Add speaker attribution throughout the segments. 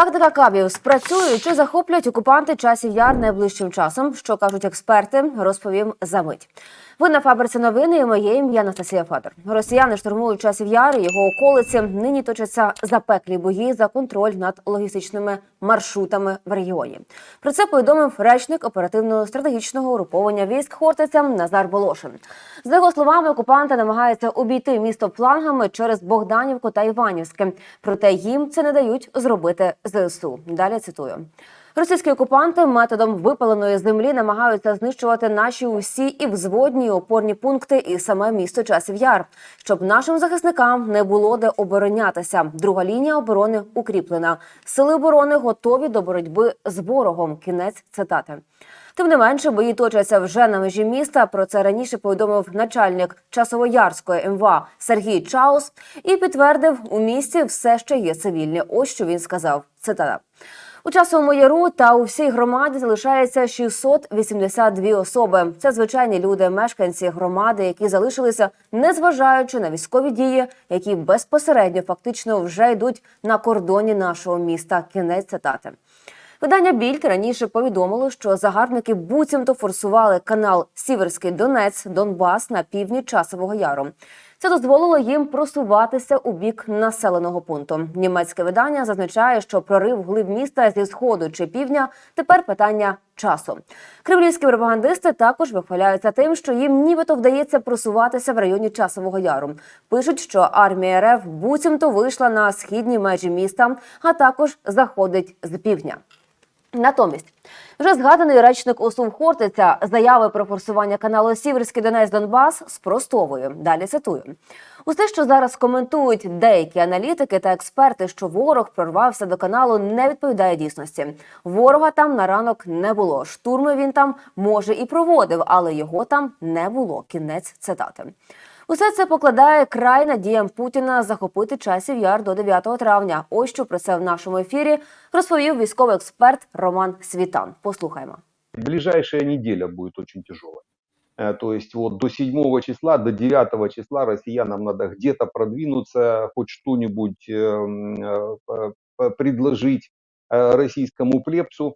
Speaker 1: Тактика кабів спрацює чи захоплять окупанти часів яр найближчим часом. Що кажуть експерти, розповім за мить. Ви на фабриці новини і моє ім'я Анастасія Федор. Росіяни штурмують часів яр, його околиці. Нині точаться запеклі бої за контроль над логістичними маршрутами в регіоні. Про це повідомив речник оперативного стратегічного угруповання військ Хортиця Назар Волошин. За його словами, окупанти намагаються обійти місто флангами через Богданівку та Іванівське. Проте їм це не дають зробити ЗСУ. Далі цитую. Російські окупанти методом випаленої землі намагаються знищувати наші усі і взводні і опорні пункти, і саме місто часів яр, щоб нашим захисникам не було де оборонятися. Друга лінія оборони укріплена. Сили оборони готові до боротьби з ворогом. Кінець цитати. Тим не менше, бої точаться вже на межі міста. Про це раніше повідомив начальник Часовоярської МВА Сергій Чаус і підтвердив, у місті все ще є цивільні. Ось що він сказав. Цитата. У часовому яру та у всій громаді залишається 682 особи. Це звичайні люди, мешканці громади, які залишилися, незважаючи на військові дії, які безпосередньо фактично вже йдуть на кордоні нашого міста. Кінець цитати. Видання Більд раніше повідомило, що загарбники буцімто форсували канал Сіверський Донець Донбас на півдні часового яру. Це дозволило їм просуватися у бік населеного пункту. Німецьке видання зазначає, що прорив глиб міста зі сходу чи півдня тепер питання часу. Кремлівські пропагандисти також вихваляються тим, що їм нібито вдається просуватися в районі часового яру. Пишуть, що армія РФ буцімто вийшла на східні межі міста, а також заходить з півдня. Натомість, вже згаданий речник ОСУ Хортиця заяви про форсування каналу Сіверський Донець Донбас спростовує. Далі цитую. Усе, що зараз коментують деякі аналітики та експерти, що ворог прорвався до каналу, не відповідає дійсності. Ворога там на ранок не було. Штурми він там може і проводив, але його там не було. Кінець цитати. Усе це покладає край надіям Путіна захопити часів яр до 9 травня. Ось що про це в нашому ефірі розповів військовий експерт Роман Світан. Послухаймо.
Speaker 2: Ближайшая неделя будет очень тяжелая. Э, То есть вот до 7 числа, до 9 числа россиянам надо где-то продвинуться, хоть что-нибудь эм, э, п- п- предложить э, российскому плебсу, э,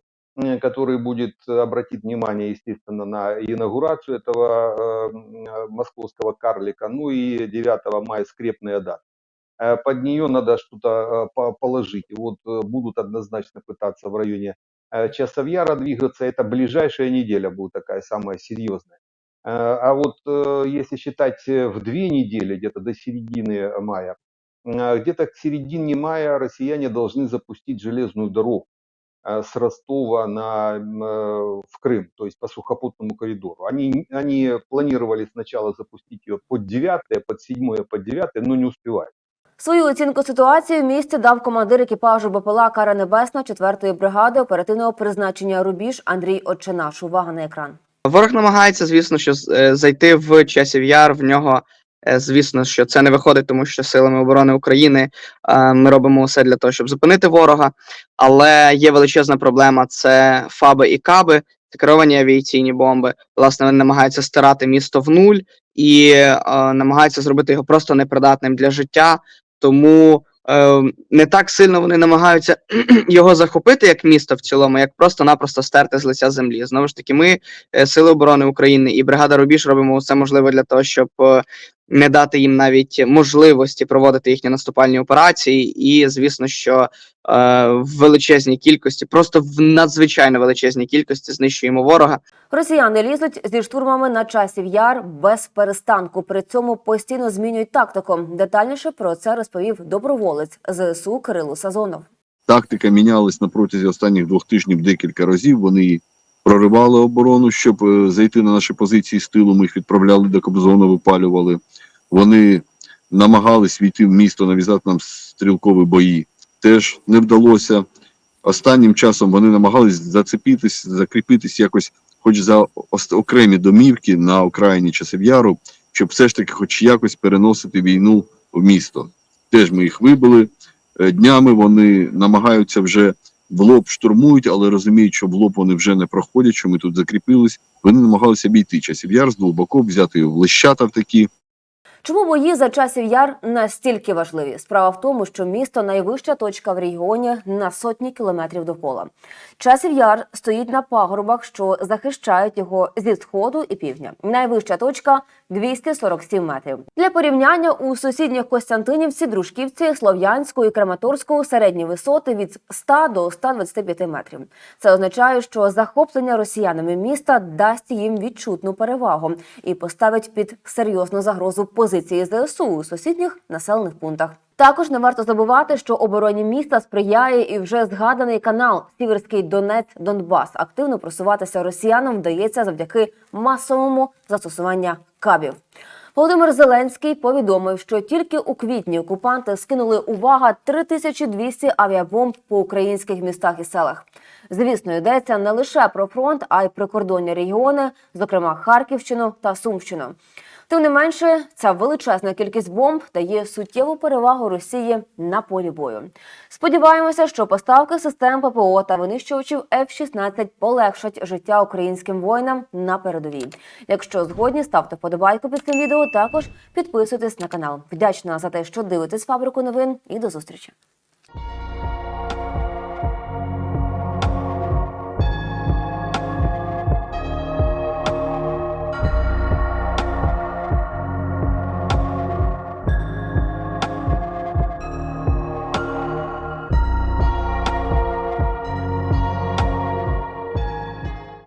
Speaker 2: Который будет э, обратить внимание, естественно, на инаугурацию этого э, э, московского карлика. Ну и 9 мая скрепная дата. Э, Под нее надо что-то э, по- положить. Вот э, будут однозначно пытаться в районе э, Часовьяра двигаться. Это ближайшая неделя будет такая самая серьезная. Э, А вот э, если считать э, в две недели, где-то до середины мая, э, где-то к середине мая россияне должны запустить железную дорогу э, с Ростова на, э, в Крым, то есть по сухопутному коридору. Они, они планировали сначала запустить ее под 9, под 7, под 9, но не успевают.
Speaker 1: Свою оцінку ситуації в місті дав командир екіпажу БПЛА Кара Небесна 4-ї бригади оперативного призначення Рубіж Андрій Отченаш. Увага на екран.
Speaker 3: Ворог намагається, звісно, що з- е, зайти в часів яр. В нього, звісно, що це не виходить, тому що силами оборони України е, ми робимо все для того, щоб зупинити ворога. Але є величезна проблема: це фаби і каби, це керовані авіаційні бомби. Власне, вони намагаються стирати місто в нуль і е, намагаються зробити його просто непридатним для життя. Тому е, не так сильно вони намагаються його захопити як місто в цілому, як просто-напросто стерти з лиця землі. Знову ж таки, ми е, Сили оборони України і бригада Рубіж робимо все можливе для того, щоб е, не дати їм навіть можливості проводити їхні наступальні операції, і звісно, що е, в величезній кількості, просто в надзвичайно величезній кількості знищуємо ворога.
Speaker 1: Росіяни лізуть зі штурмами на часів яр без перестанку. При цьому постійно змінюють тактику. Детальніше про це розповів доброволець ЗСУ Кирило Сазонов.
Speaker 4: Тактика мінялась на протязі останніх двох тижнів декілька разів. Вони проривали оборону, щоб е, зайти на наші позиції з тилу. Ми їх відправляли до Кобзону, випалювали. Вони намагались війти в місто, нав'язати нам стрілкові бої. Теж не вдалося. Останнім часом вони намагались зацепитись, закріпитись якось, хоч за окремі домівки на окраїні Часів'яру, щоб все ж таки, хоч якось переносити війну в місто. Теж ми їх вибили. Е, Днями вони намагаються вже в лоб штурмують, але розуміють, що в лоб вони вже не проходять, що ми тут закріпились. Вони намагалися обійти часів яр з двох боків, взяти в лищата в такі.
Speaker 1: Чому бої за часів яр настільки важливі? Справа в тому, що місто найвища точка в регіоні на сотні кілометрів довкола. Часів яр стоїть на пагорбах, що захищають його зі сходу і півдня. Найвища точка 247 метрів. Для порівняння у сусідніх Костянтинівці, Дружківці, Слов'янську і Краматорську середні висоти від 100 до 125 метрів. Це означає, що захоплення росіянами міста дасть їм відчутну перевагу і поставить під серйозну загрозу позиції ЗСУ у сусідніх населених пунктах. Також не варто забувати, що обороні міста сприяє і вже згаданий канал Сіверський Донець Донбас. Активно просуватися росіянам вдається завдяки масовому застосуванню кабів. Володимир Зеленський повідомив, що тільки у квітні окупанти скинули увага 3200 авіабомб по українських містах і селах. Звісно, йдеться не лише про фронт, а й прикордонні регіони, зокрема Харківщину та Сумщину. Тим не менше, ця величезна кількість бомб дає суттєву перевагу Росії на полі бою. Сподіваємося, що поставки систем ППО та винищувачів F-16 полегшать життя українським воїнам на передовій. Якщо згодні, ставте вподобайку під цим відео. Також підписуйтесь на канал. Вдячна за те, що дивитесь фабрику новин, і до зустрічі.